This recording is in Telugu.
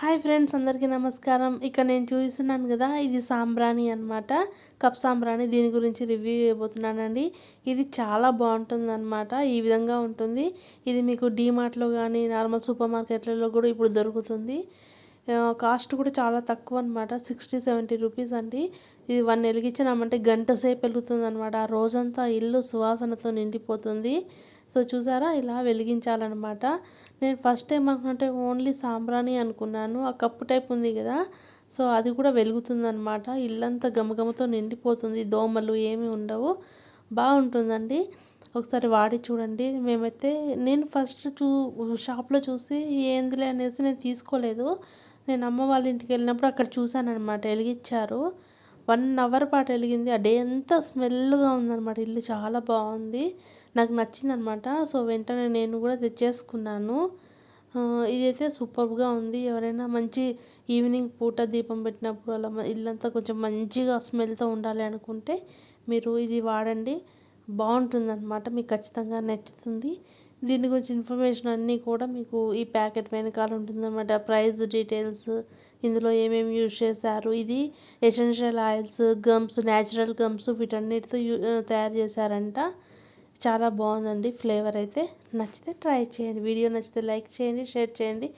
హాయ్ ఫ్రెండ్స్ అందరికీ నమస్కారం. ఇక్కడ నేను చూపిస్తున్నాను కదా ఇది సాంబ్రాణి అనమాట కప్ సాంబ్రాణి దీని గురించి రివ్యూ ఇవ్వబోతున్నానండి ఇది చాలా బాగుంటుంది అనమాట ఈ విధంగా ఉంటుంది. ఇది మీకు డీమార్ట్లో కానీ నార్మల్ సూపర్ మార్కెట్లలో కూడా ఇప్పుడు దొరుకుతుంది. కాస్ట్ కూడా చాలా తక్కువ అనమాట సిక్స్టీ సెవెంటీ రూపీస్ అండి. ఇది వన్ వెలిగించినామంటే గంట సేపు వెలుగుతుంది అనమాట ఆ రోజంతా ఇల్లు సువాసనతో నిండిపోతుంది. సో చూసారా? ఇలా వెలిగించాలన్నమాట. నేను ఫస్ట్ టైం అనుకుంటే ఓన్లీ సాంబ్రాణి అనుకున్నాను. ఆ కప్పు టైప్ ఉంది కదా? సో అది కూడా వెలుగుతుందనమాట ఇల్లంతా గమగమతో నిండిపోతుంది. దోమలు ఏమీ ఉండవు. బాగుంటుందండి. ఒకసారి వాడి చూడండి. మేమైతే నేను ఫస్ట్ చూ షాప్లో చూసి ఏందిలే అనేసి నేను తీసుకోలేదు. నేను అమ్మ వాళ్ళ ఇంటికి వెళ్ళినప్పుడు అక్కడ చూశాను అనమాట వెలిగించారు. వన్ అవర్ పాటు వెలిగింది. ఆ డే అంతా స్మెల్గా ఉందన్నమాట. ఇల్లు చాలా బాగుంది. నాకు నచ్చిందనమాట సో వెంటనే నేను కూడా తెచ్చేసుకున్నాను. ఇదైతే సూపర్గా ఉంది. ఎవరైనా మంచి ఈవినింగ్ పూట దీపం పెట్టినప్పుడు అలా ఇల్లంతా కొంచెం మంచిగా స్మెల్తో ఉండాలి అనుకుంటే మీరు ఇది వాడండి. బాగుంటుందన్నమాట. మీకు ఖచ్చితంగా నచ్చుతుంది. దీని గురించి ఇన్ఫర్మేషన్ అన్నీ కూడా మీకు ఈ ప్యాకెట్ వెనకాల ఉంటుందన్నమాట. ప్రైస్ డీటెయిల్స్ ఇందులో ఏమేమి యూజ్ చేశారు ఇది essential oils gums natural gums వీటన్నిటితో తయారు చేశారంట. చాలా బాగుందండి ఫ్లేవర్ అయితే. నచ్చితే ట్రై చేయండి. వీడియో నచ్చితే లైక్ చేయండి షేర్ చేయండి.